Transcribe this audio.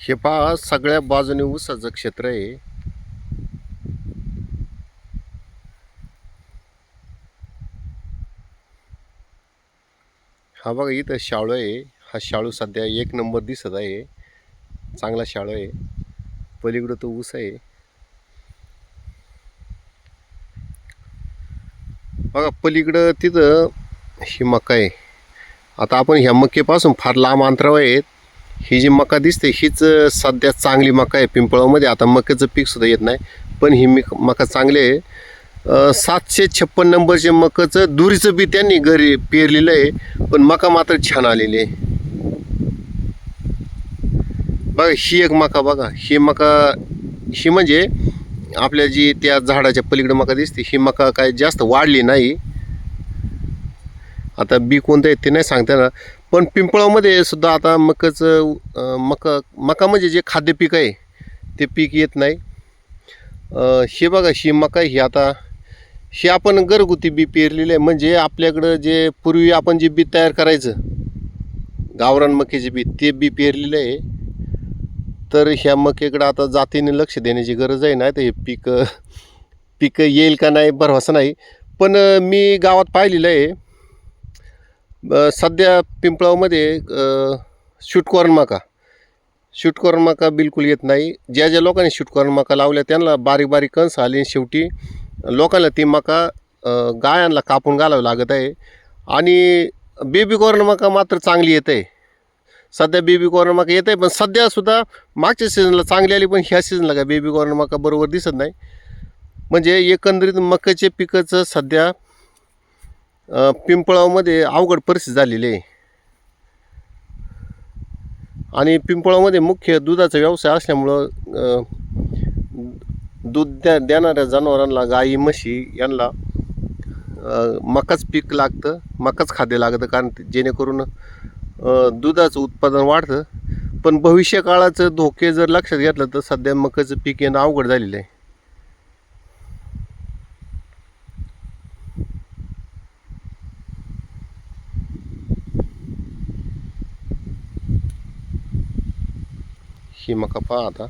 हे पहा सगळ्या बाजूने ऊसाचं क्षेत्र आहे. हा बघा इथं शाळू आहे. हा शाळू सध्या एक नंबर दिसत आहे. चांगला शाळू आहे. पलीकडं तो ऊस आहे. बघा पलीकडं तिथं ही मका आहे. आता आपण ह्या मक्केपासून फार लांब अंतरावर आहेत. ही जी मका दिसते हीच सध्या चांगली मका आहे. पिंपळामध्ये आता मक्याचं पीक सुद्धा येत नाही पण ही मिक मका चांगली आहे. सातशे छप्पन नंबरचे मकाचं दुरीचं बी त्यांनी घरी पेरलेलं आहे पण मका मात्र छान आलेली आहे. बघा ही एक मका बघा ही मका ही म्हणजे आपल्या जी त्या झाडाच्या पलीकडे मका दिसते ही मका काय जास्त वाढली नाही. आता बी कोणतं आहे ते नाही सांगता ना पण पिंपळामध्ये सुद्धा आता मकाचं मका मका म्हणजे जे खाद्य पीक आहे ते पीक येत नाही. हे बघा ही मका ही आता हे आपण घरगुती बी पेरलेलं आहे. म्हणजे आपल्याकडं जे पूर्वी आपण जे बी तयार करायचं गावरान मक्याचे बी ते बी पेरलेलं आहे. तर ह्या मकेकडं आता जातीने लक्ष देण्याची गरज आहे ना तर हे पीक पीक येईल का नाही भरवसा नाही. पण मी गावात पाहिलेलं आहे ब सध्या पिंपळावमध्ये शूटकॉर्न मका शूटकॉर्न मका बिलकुल येत नाही. ज्या ज्या लोकांनी शूटकॉर्न मका लावल्या त्यांना बारीक बारीक कंस आले आणि शेवटी लोकांना ती मका गायांना कापून घालावं लागत आहे. आणि बेबी कॉर्न मका मात्र चांगली येत आहे. सध्या बेबी कॉर्न मका येत आहे पण सध्यासुद्धा मागच्या सीझनला चांगली आली पण ह्या सीझनला काय बेबी कॉर्न मका बरोबर दिसत नाही. म्हणजे एकंदरीत मकाचे पिकाचं सध्या पिंपळावमध्ये अवघड परिस्थिती झालेली आहे. आणि पिंपळावमध्ये मुख्य दुधाचा व्यवसाय असल्यामुळं दूध द्या देणाऱ्या जनावरांना गाई म्हशी यांना मकाच पीक लागतं मकाच खाद्य लागतं कारण ते- जेणेकरून दुधाचं उत्पादन वाढतं. पण भविष्यकाळाचं धोके जर लक्षात घेतलं तर सध्या मकाचं पीक येणं अवघड झालेलं आहे. ही मका पहा आता